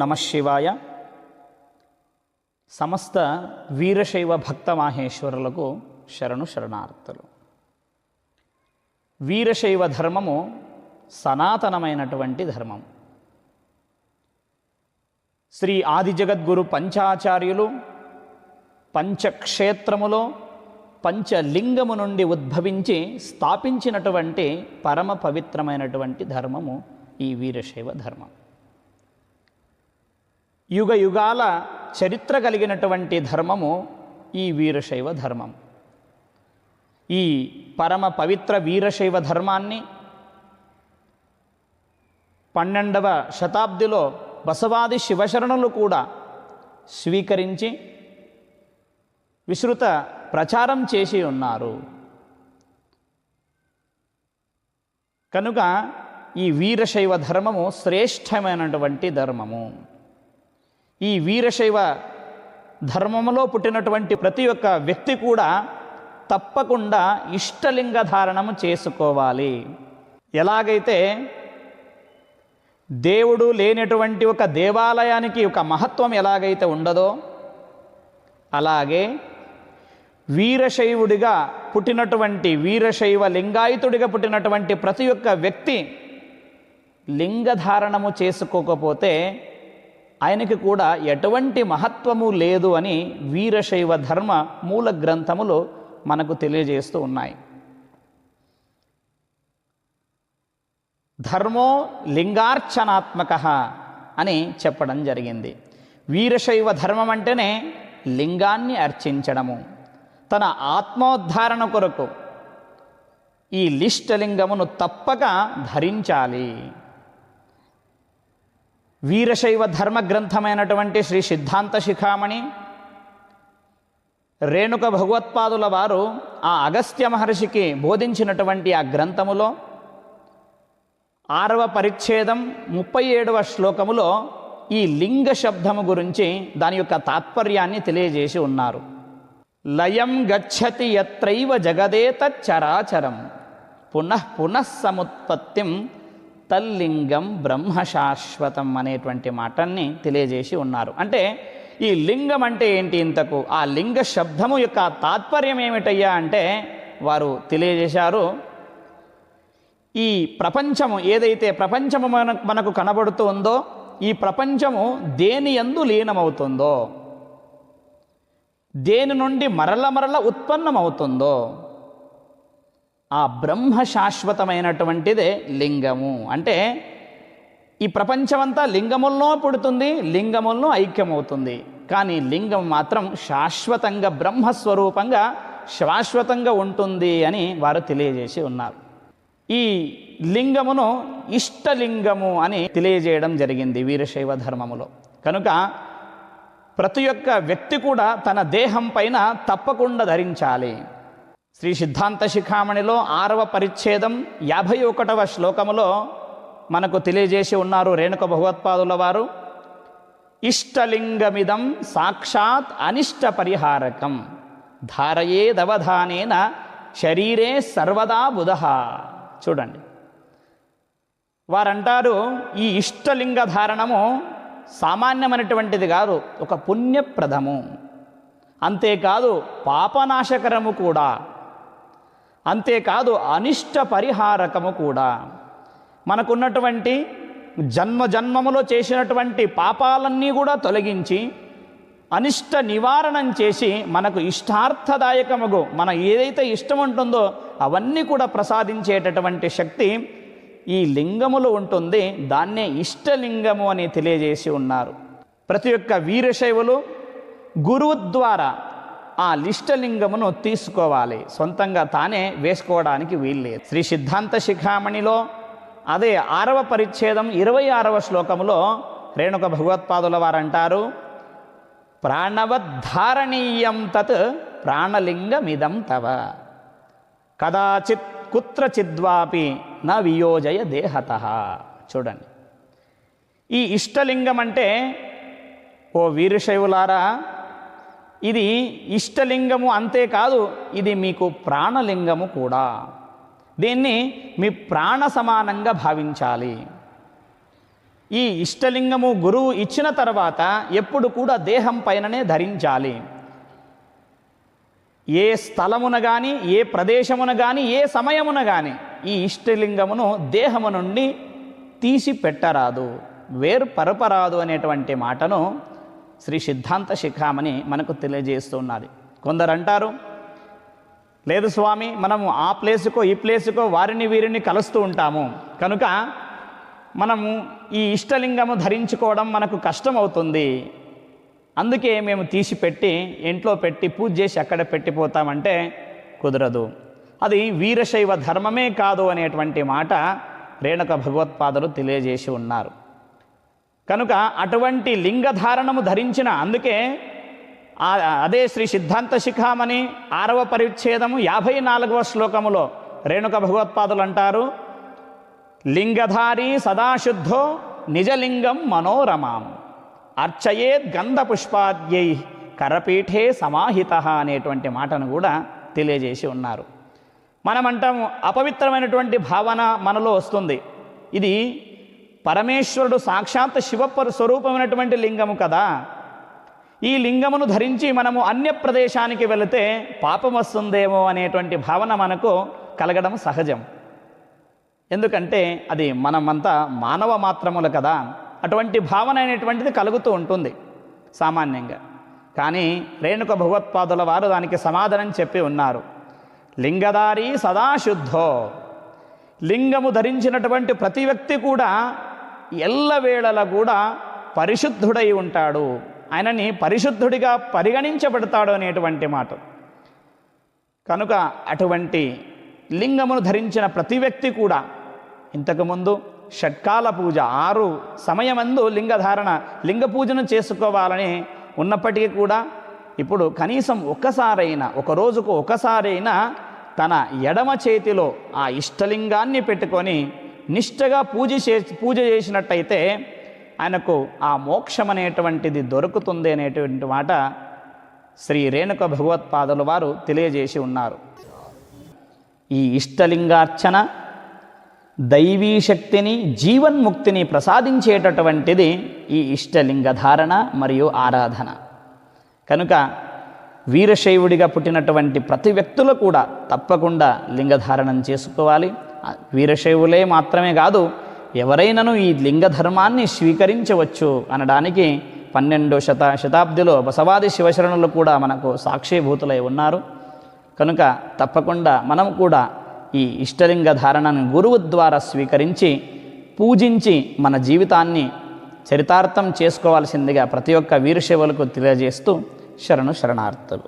నమ శివాయ. సమస్త వీరశైవ భక్త మాహేశ్వరులకు శరణు శరణార్థులు. వీరశైవ ధర్మము సనాతనమైనటువంటి ధర్మం. శ్రీ ఆది జగద్గురు పంచాచార్యులు పంచక్షేత్రములో పంచలింగము నుండి ఉద్భవించి స్థాపించినటువంటి పరమ పవిత్రమైనటువంటి ధర్మము ఈ వీరశైవ ధర్మం. యుగ యుగాల చరిత్ర కలిగినటువంటి ధర్మము ఈ వీరశైవ ధర్మం. ఈ పరమ పవిత్ర వీరశైవ ధర్మాన్ని పన్నెండవ శతాబ్దిలో బసవాది శివశరణులు కూడా స్వీకరించి విస్తృత ప్రచారం చేసి ఉన్నారు. కనుక ఈ వీరశైవ ధర్మము శ్రేష్టమైనటువంటి ధర్మము. ఈ వీరశైవ ధర్మములో పుట్టినటువంటి ప్రతి ఒక్క వ్యక్తి కూడా తప్పకుండా ఇష్టలింగ ధారణము చేసుకోవాలి. ఎలాగైతే దేవుడు లేనటువంటి ఒక దేవాలయానికి ఒక మహత్వం ఎలాగైతే ఉండదో అలాగే వీరశైవుడిగా పుట్టినటువంటి వీరశైవ లింగాయుతుడిగా పుట్టినటువంటి ప్రతి ఒక్క వ్యక్తి లింగధారణము చేసుకోకపోతే ఆయనకి కూడా ఎటువంటి మహత్వము లేదు అని వీరశైవ ధర్మ మూల గ్రంథములు మనకు తెలియజేస్తూ ఉన్నాయి. ధర్మో లింగార్చనాత్మక అని చెప్పడం జరిగింది. వీరశైవ ధర్మం అంటేనే లింగాన్ని అర్చించడము. తన ఆత్మోద్ధారణ కొరకు ఈ లిష్టలింగమును తప్పక ధరించాలి. వీరశైవ ధర్మ గ్రంథమైనటువంటి శ్రీ సిద్ధాంత శిఖామణి రేణుక భగవత్పాదుల వారు ఆ అగస్త్య మహర్షికి బోధించినటువంటి ఆ గ్రంథములో ఆరవ పరిచ్ఛేదం ముప్పై ఏడవ శ్లోకములో ఈ లింగ శబ్దము గురించి దాని యొక్క తాత్పర్యాన్ని తెలియజేసి ఉన్నారు. లయం గచ్చతి ఎత్రైవ జగదేత చరాచరం పునః పునఃసముత్పత్తిం తల్లింగం బ్రహ్మ శాశ్వతం అనేటువంటి మాటల్ని తెలియజేసి ఉన్నారు. అంటే ఈ లింగం అంటే ఏంటి ఇంతకు? ఆ లింగ శబ్దము యొక్క తాత్పర్యం ఏమిటయ్యా అంటే వారు తెలియజేశారు ఈ ప్రపంచము ఏదైతే ప్రపంచము మన మనకు కనబడుతూ ఉందో ఈ ప్రపంచము దేని ఎందు లీనమవుతుందో దేని నుండి మరల మరల ఉత్పన్నమవుతుందో ఆ బ్రహ్మ శాశ్వతమైనటువంటిదే లింగము. అంటే ఈ ప్రపంచమంతా లింగముల్లో పుడుతుంది లింగముల్లో ఐక్యమవుతుంది. కానీ లింగం మాత్రం శాశ్వతంగా బ్రహ్మస్వరూపంగా శాశ్వతంగా ఉంటుంది అని వారు తెలియజేసి ఉన్నారు. ఈ లింగమును ఇష్టలింగము అని తెలియజేయడం జరిగింది వీరశైవ ధర్మములో. కనుక ప్రతి ఒక్క వ్యక్తి కూడా తన దేహం పైన తప్పకుండా ధరించాలి. శ్రీ సిద్ధాంత శిఖామణిలో ఆరవ పరిచ్ఛేదం యాభై ఒకటవ శ్లోకములో మనకు తెలియజేసి ఉన్నారు రేణుక భగవత్పాదుల వారు. ఇష్టలింగమిదం సాక్షాత్ అనిష్ట పరిహారకం ధారయేదవధానేన శరీరే సర్వదా బుధ. చూడండి. వారంటారు ఈ ఇష్టలింగ ధారణము సామాన్యమైనటువంటిది కాదు ఒక పుణ్యప్రదము. అంతేకాదు పాపనాశకరము కూడా. అంతేకాదు అనిష్ట పరిహారకము కూడా. మనకున్నటువంటి జన్మ జన్మములో చేసినటువంటి పాపాలన్నీ కూడా తొలగించి అనిష్ట నివారణం చేసి మనకు ఇష్టార్థదాయకముగు మన ఏదైతే ఇష్టం ఉంటుందో అవన్నీ కూడా ప్రసాదించేటటువంటి శక్తి ఈ లింగములో ఉంటుంది. దాన్నే ఇష్టలింగము అని తెలియజేసి ఉన్నారు. ప్రతి ఒక్క వీరశైవులు గురువు ద్వారా ఆ లిష్టలింగమును తీసుకోవాలి. సొంతంగా తానే వేసుకోవడానికి వీల్లేదు. శ్రీ సిద్ధాంత శిఖామణిలో అదే ఆరవ పరిచ్ఛేదం ఇరవై ఆరవ శ్లోకములో రేణుక భగవత్పాదుల వారంటారు ప్రాణవద్ధారణీయం తత్ ప్రాణలింగమిదం తవ. కదాచిత్ కుత్రచిద్వాపి న వియోజయ దేహత. చూడండి. ఈ ఇష్టలింగం అంటే ఓ వీరశైవులారా ఇది ఇష్టలింగము అంతేకాదు ఇది మీకు ప్రాణలింగము కూడా. దీన్ని మీ ప్రాణ సమానంగా భావించాలి. ఈ ఇష్టలింగము గురువు ఇచ్చిన తర్వాత ఎప్పుడు కూడా దేహం పైననే ధరించాలి. ఏ స్థలమున కానీ ఏ ప్రదేశమున కానీ ఏ సమయమున కానీ ఈ ఇష్టలింగమును దేహము నుండి తీసి పెట్టరాదు వేరు పరపరాదు అనేటువంటి మాటను శ్రీ సిద్ధాంత శిఖామని మనకు తెలియజేస్తున్నది. కొందరు అంటారు లేదు స్వామి మనము ఆ ప్లేసుకో ఈ ప్లేసుకో వారిని వీరిని కలుస్తూ ఉంటాము. కనుక మనము ఈ ఇష్టలింగము ధరించుకోవడం మనకు కష్టం అవుతుంది అందుకే మేము తీసిపెట్టి ఇంట్లో పెట్టి పూజ చేసి అక్కడ పెట్టిపోతామంటే కుదరదు. అది వీరశైవ ధర్మమే కాదు అనేటువంటి మాట రేణుక భగవత్పాదులు తెలియజేసి ఉన్నారు. కనుక అటువంటి లింగధారణము ధరించిన అందుకే అదే శ్రీ సిద్ధాంత శిఖామణి ఆరవ పరిచ్ఛేదము యాభై నాలుగవ శ్లోకములో రేణుక భగవత్పాదులు అంటారు లింగధారి సదాశుద్ధో నిజలింగం మనోరమాం అర్చయేత్ గంధ పుష్పాద్యై కరపీఠే సమాహిత అనేటువంటి మాటను కూడా తెలియజేసి ఉన్నారు. మనమంటాము అపవిత్రమైనటువంటి భావన మనలో వస్తుంది. ఇది పరమేశ్వరుడు సాక్షాత్ శివ స్వరూపమైనటువంటి లింగము కదా. ఈ లింగమును ధరించి మనము అన్య ప్రదేశానికి వెళితే పాపం వస్తుందేమో అనేటువంటి భావన మనకు కలగడం సహజం. ఎందుకంటే అది మనమంతా మానవ మాత్రములు కదా. అటువంటి భావన అనేటువంటిది కలుగుతూ ఉంటుంది సామాన్యంగా. కానీ రేణుక భగవత్పాదుల వారు దానికి సమాధానం చెప్పి ఉన్నారు. లింగదారి సదాశుద్ధో లింగము ధరించినటువంటి ప్రతి వ్యక్తి కూడా ఎల్లవేళలా కూడా పరిశుద్ధుడై ఉంటాడు. ఆయనని పరిశుద్ధుడిగా పరిగణించబడతాడు అనేటువంటి మాట. కనుక అటువంటి లింగమును ధరించిన ప్రతి వ్యక్తి కూడా ఇంతకుముందు షట్కాల పూజ ఆరు సమయమందు లింగధారణ లింగ పూజను చేసుకోవాలని ఉన్నప్పటికీ కూడా ఇప్పుడు కనీసం ఒక్కసారైనా ఒక రోజుకు ఒకసారైనా తన ఎడమ చేతిలో ఆ ఇష్టలింగాన్ని పెట్టుకొని నిష్టగా పూజ చే పూజ చేసినట్టయితే ఆయనకు ఆ మోక్షం అనేటువంటిది దొరుకుతుంది అనేటువంటి మాట శ్రీ రేణుక భగవత్పాదుల వారు తెలియజేసి ఉన్నారు. ఈ ఇష్టలింగార్చన దైవీ శక్తిని జీవన్ముక్తిని ప్రసాదించేటటువంటిది ఈ ఇష్టలింగ ధారణ మరియు ఆరాధన. కనుక వీరశైవుడిగా పుట్టినటువంటి ప్రతి వ్యక్తులు కూడా తప్పకుండా లింగధారణం చేసుకోవాలి. వీరశైవులే మాత్రమే కాదు ఎవరైనను ఈ లింగ ధర్మాన్ని స్వీకరించవచ్చు అనడానికి పన్నెండో శత శతాబ్దిలో బసవాది శివశరణులు కూడా మనకు సాక్షిభూతులై ఉన్నారు. కనుక తప్పకుండా మనం కూడా ఈ ఇష్టలింగ ధారణను గురువు ద్వారా స్వీకరించి పూజించి మన జీవితాన్ని చరితార్థం చేసుకోవాల్సిందిగా ప్రతి ఒక్క వీరశైవులకు తెలియజేస్తూ శరణు శరణార్థులు.